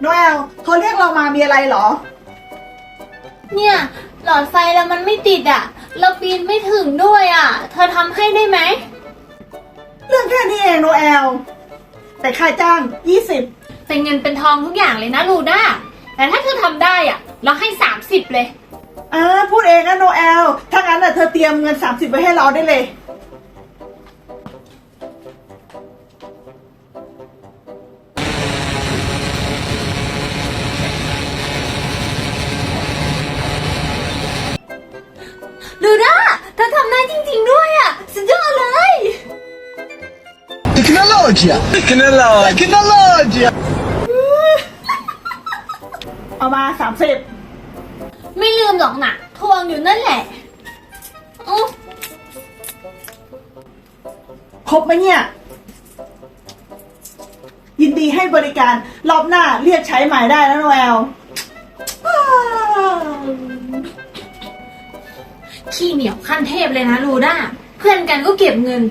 โนเอลโทรเรียกเรามามีอะไรเหรอ เนี่ย หลอดไฟแล้วมันไม่ติดอะ เราปีนไม่ถึงด้วยอะ เธอทำให้ได้ไหม เรื่องแค่นี้เองโนเอล แต่ค่าจ้าง 20 เป็นเงินเป็นทองทุกอย่างเลยนะลูด้าแต่ถ้าเธอทำได้อะ เราให้ 30 เลย อ่าพูดเองนะโนเอล ถ้างั้นน่ะเธอเตรียมเงิน 30 ไว้ให้เราได้เลย Tecnologia! Tecnologia. Tecnologia! เอามา30ไม่ลืมหรอกนะทวงอยู่นั่นแหละอุ๊ครบไหมเนี่ย ยินดีให้บริการรอบหน้าเรียกใช้ใหม่ได้นะโนเอลอ้าวขี้เหนียวขั้นเทพเลยนะลูด้า เพื่อนกันก็เก็บเงิน